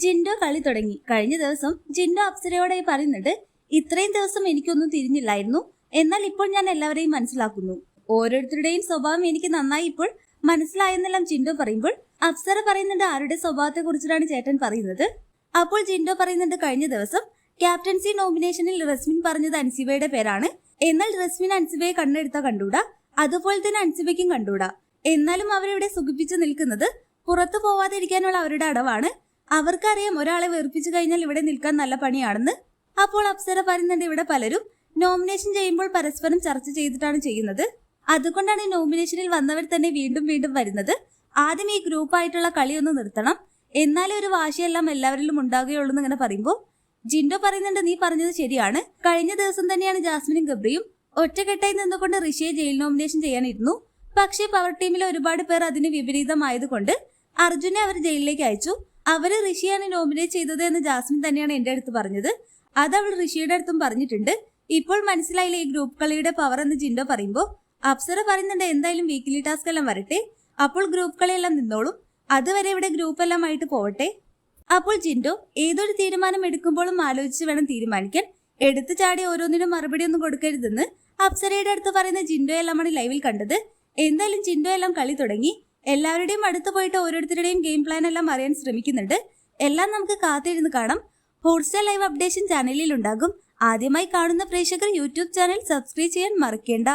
ജിൻഡോ കളി തുടങ്ങി. കഴിഞ്ഞ ദിവസം ജിൻഡോ അപ്സരയോടെ പറയുന്നുണ്ട് ഇത്രയും ദിവസം എനിക്കൊന്നും തിരിഞ്ഞില്ലായിരുന്നു. എന്നാൽ ഇപ്പോൾ ഞാൻ എല്ലാവരെയും മനസ്സിലാക്കുന്നു. ഓരോരുത്തരുടെയും സ്വഭാവം എനിക്ക് നന്നായി ഇപ്പോൾ മനസ്സിലായെന്നെല്ലാം ജിൻഡോ പറയുമ്പോൾ അപ്സര പറയുന്നുണ്ട് ആരുടെ സ്വഭാവത്തെ കുറിച്ചിട്ടാണ് ചേട്ടൻ പറയുന്നത്. അപ്പോൾ ജിൻഡോ പറയുന്നുണ്ട് കഴിഞ്ഞ ദിവസം ക്യാപ്റ്റൻസി നോമിനേഷനിൽ റസ്മിൻ പറഞ്ഞത് അൻസിബയുടെ പേരാണ്. എന്നാൽ റസ്മിൻ അൻസിബയെ കണ്ണെടുത്ത കണ്ടൂടാ. അതുപോലെ തന്നെ അൻസിബയ്ക്കും കണ്ടൂടാ. എന്നാലും അവരിവിടെ സുഖിപ്പിച്ചു നിൽക്കുന്നത് പുറത്തു പോവാതിരിക്കാനുള്ള അവരുടെ അടവാണ്. അവർക്കറിയാം ഒരാളെ വെറുപ്പിച്ചു കഴിഞ്ഞാൽ ഇവിടെ നിൽക്കാൻ നല്ല പണിയാണെന്ന്. അപ്പോൾ അപ്സര പറയുന്നുണ്ട് ഇവിടെ പലരും നോമിനേഷൻ ചെയ്യുമ്പോൾ പരസ്പരം ചർച്ച ചെയ്തിട്ടാണ് ചെയ്യുന്നത്. അതുകൊണ്ടാണ് നോമിനേഷനിൽ വന്നവർ തന്നെ വീണ്ടും വീണ്ടും വരുന്നത്. ആദ്യം ഈ ഗ്രൂപ്പായിട്ടുള്ള ഒന്ന് നിർത്തണം. എന്നാലേ ഒരു വാശിയെല്ലാം എല്ലാവരിലും ഉണ്ടാകുകയുള്ളൂ എന്ന് ഇങ്ങനെ പറയുമ്പോൾ ജിൻഡോ പറയുന്നുണ്ട് നീ പറഞ്ഞത് ശരിയാണ്. കഴിഞ്ഞ ദിവസം തന്നെയാണ് ജാസ്മിനും ഗബ്രിയും ഒറ്റക്കെട്ടായി നിന്നുകൊണ്ട് ഋഷിയെ ജയിൽ നോമിനേഷൻ ചെയ്യാനിരുന്നു. പക്ഷേ പവർ ടീമിലെ ഒരുപാട് പേർ അതിന് വിപരീതമായതുകൊണ്ട് അർജുനെ അവർ ജയിലിലേക്ക് അയച്ചു. അവർ ഋഷിയാണ് നോമിനേറ്റ് ചെയ്തത് എന്ന് ജാസ്മിൻ തന്നെയാണ് എന്റെ അടുത്ത് പറഞ്ഞത്. അത് അവൾ ഋഷിയുടെ അടുത്തും പറഞ്ഞിട്ടുണ്ട്. ഇപ്പോൾ മനസ്സിലായില്ല ഈ ഗ്രൂപ്പ് കളിയുടെ പവർ എന്ന് ജിൻഡോ പറയുമ്പോൾ അപ്സര പറയുന്നുണ്ട് എന്തായാലും വീക്കിലി ടാസ്ക് എല്ലാം വരട്ടെ. അപ്പോൾ ഗ്രൂപ്പ് കളിയെല്ലാം നിന്നോളും. അതുവരെ ഇവിടെ ഗ്രൂപ്പ് എല്ലാം ആയിട്ട് പോവട്ടെ. അപ്പോൾ ജിൻഡോ ഏതൊരു തീരുമാനം എടുക്കുമ്പോഴും ആലോചിച്ച് വേണം തീരുമാനിക്കാൻ. എടുത്തു ചാടി ഓരോന്നിനും മറുപടി ഒന്നും കൊടുക്കരുതെന്ന് അപ്സരയുടെ അടുത്ത് പറയുന്ന ജിൻഡോ എല്ലാമാണ് ലൈവിൽ കണ്ടത്. എന്തായാലും ജിൻഡോ എല്ലാം കളി തുടങ്ങി. എല്ലാവരുടെയും അടുത്ത് പോയിട്ട് ഓരോരുത്തരുടെയും ഗെയിം പ്ലാൻ എല്ലാം അറിയാൻ ശ്രമിക്കുന്നുണ്ട്. എല്ലാം നമുക്ക് കാത്തിരുന്ന് കാണാം. ഹോട്ട്സ്റ്റാർ ലൈവ് അപ്ഡേഷൻ ചാനലിൽ ഉണ്ടാകും. ആദ്യമായി കാണുന്ന പ്രേക്ഷകർ യൂട്യൂബ് ചാനൽ സബ്സ്ക്രൈബ് ചെയ്യാൻ മറക്കേണ്ട.